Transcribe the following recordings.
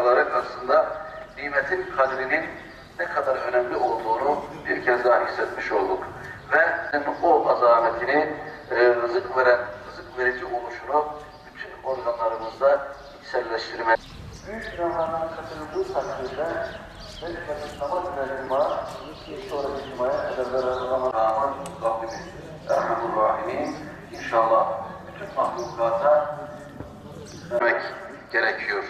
dakikaları karşısında nimetin kadrinin ne kadar önemli olduğunu bir kez daha hissetmiş olduk. Ve o azametini, e, rızık veren, rızık verici oluşunu bütün organlarımızda içselleştirme. Büyük günahlardan katıldığı takdirde vakit namaz ile cuma, bir sonraki cumaya kadar veren Ramazan'ın Rabbimiz Erhamur Rahimin inşallah bütün mahlukata vermek gerekiyor.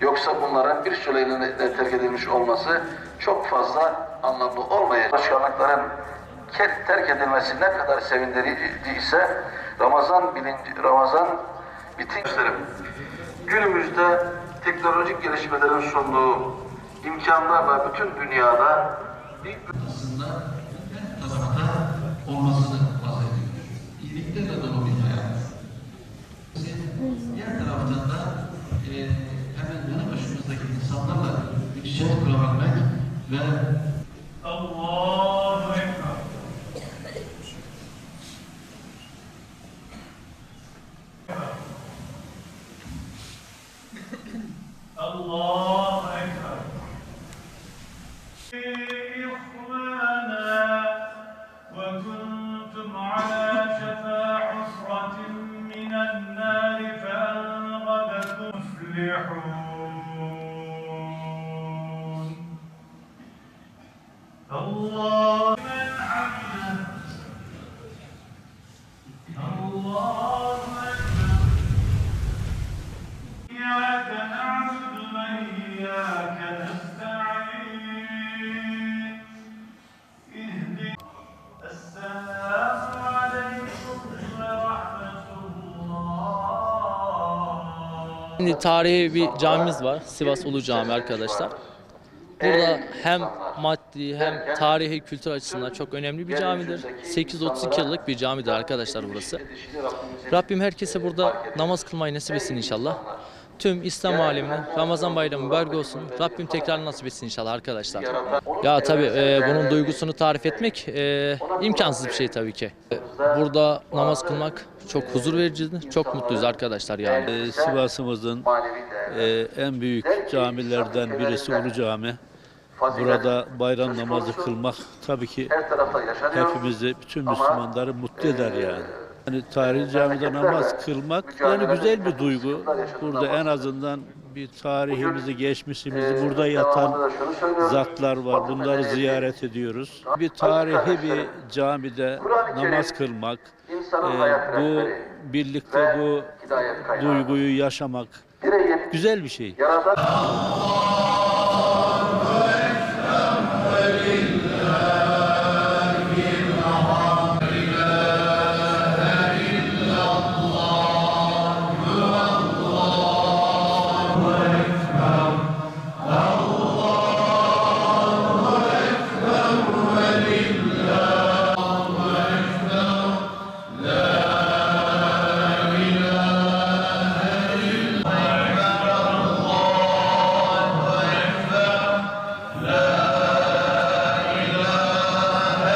Yoksa bunların bir süreyle terk edilmiş olması çok fazla anlamlı olmayacak. Başkanlıkların terk edilmesi ne kadar sevindirici ise Ramazan bilinci, Ramazan bitin günümüzde teknolojik gelişmelerin sunduğu imkanlarla bütün dünyada bir aslında ve الله أكبر الله Şimdi tarihi bir camimiz var. Sivas Ulu Cami arkadaşlar. Burada hem maddi hem tarihi kültür açısından çok önemli bir camidir. 832 yıllık bir camidir arkadaşlar burası. Rabbim herkese burada namaz kılmayı nasip etsin inşallah. Tüm İslam alemine Ramazan bayramı mübarek olsun. Rabbim tekrar nasip etsin inşallah arkadaşlar. Ya tabii e, bunun duygusunu tarif etmek e, imkansız bir şey tabii ki. E, Burada namaz kılmak çok huzur vericidir. Çok mutluyuz arkadaşlar yani. Ee, Sivas'ımızın e, en büyük camilerden birisi Ulu Cami. Burada bayram namazı kılmak tabii ki hepimizi, bütün Müslümanları mutlu eder yani. Yani tarihi camide namaz kılmak yani güzel bir duygu. Burada en azından bir tarihimizi, geçmişimizi burada yatan zatlar var. Bunları ziyaret ediyoruz. Bir tarihi bir camide namaz kılmak, e, bu birlikte bu duyguyu yaşamak güzel bir şey.